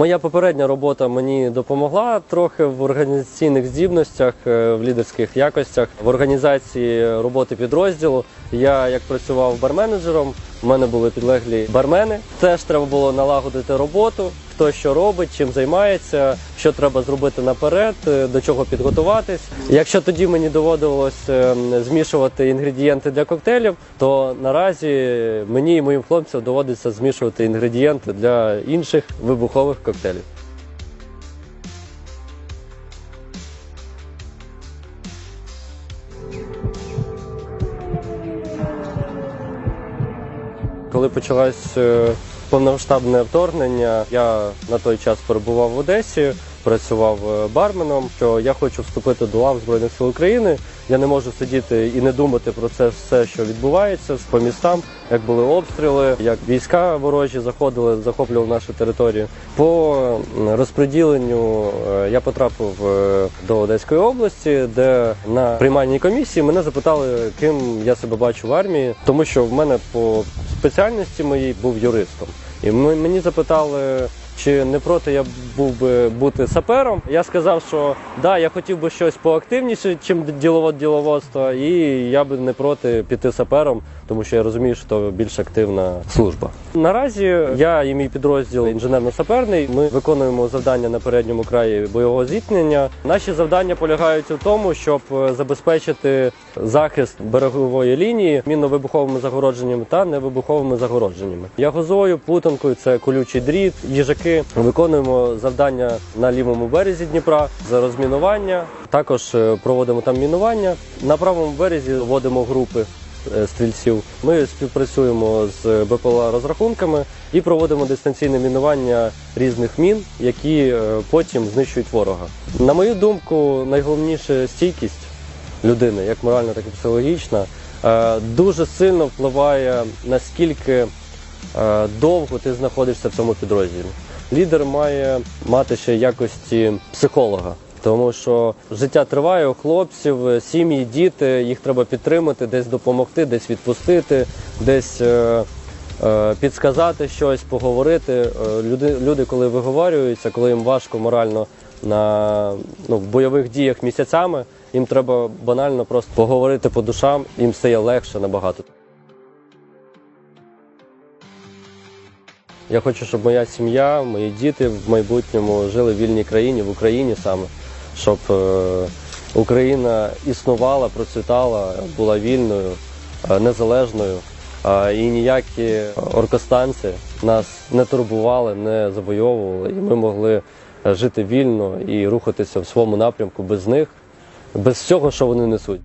Моя попередня робота мені допомогла трохи в організаційних здібностях, е, в лідерських якостях, в організації роботи підрозділу. Я як працював барменеджером, у мене були підлеглі бармени. Теж треба було налагодити роботу, хто що робить, чим займається, що треба зробити наперед, е, до чого підготуватись. Якщо тоді мені доводилось е, змішувати інгредієнти для коктейлів, то наразі мені і моїм хлопцям доводиться змішувати інгредієнти для інших вибухових коктейлів. Коли почалось е, повномасштабне вторгнення, я на той час перебував в Одесі, працював е, барменом. Що я хочу вступити до лав Збройних сил України. Я не можу сидіти і не думати про це все, що відбувається по містам, як були обстріли, як війська ворожі заходили, захоплювали нашу територію. По м, розподіленню е, я потрапив до Одеської області, де на приймальній комісії мене запитали, ким я себе бачу в армії, тому що в мене по спеціальності моїй був юристом. І мені запитали, чи не проти я був би бути сапером. Я сказав, що да, я хотів би щось поактивніше, чим діловод діловодство, і я би не проти піти сапером, тому що я розумію, що це більш активна служба. Наразі я і мій підрозділ інженерно-саперний. Ми виконуємо завдання на передньому краї бойового зіткнення. Наші завдання полягають у тому, щоб е, забезпечити захист берегової лінії мінно-вибуховими загородженнями та невибуховими загородженнями. Ягозою, плутанкою це колючий дріт, їжаки. Виконуємо завдання на лівому березі Дніпра за розмінування. Також е, проводимо там мінування. На правому березі вводимо групи стрільців. Ми співпрацюємо з БПЛА розрахунками і проводимо дистанційне мінування різних мін, які е, потім знищують ворога. На мою думку, найголовніше стійкість людини, як моральна, так і психологічна, е, дуже сильно впливає наскільки е, довго ти знаходишся в цьому підрозділі. Лідер має мати ще якості психолога. Тому що життя триває у хлопців, е, сім'ї, діти, їх треба підтримати, десь допомогти, десь відпустити, десь е, е, підсказати щось, поговорити. Е, люди, люди, коли виговорюються, коли їм важко морально на ну, в бойових діях місяцями, їм треба банально просто поговорити по душам, їм стає легше набагато. Я хочу, щоб моя сім'я, мої діти в майбутньому жили в вільній країні, в Україні саме, щоб е, Україна існувала, процвітала, була вільною, е, незалежною. І ніякі оркостанці нас не турбували, не завойовували, і ми могли жити вільно і рухатися в своєму напрямку без них, без всього, що вони несуть.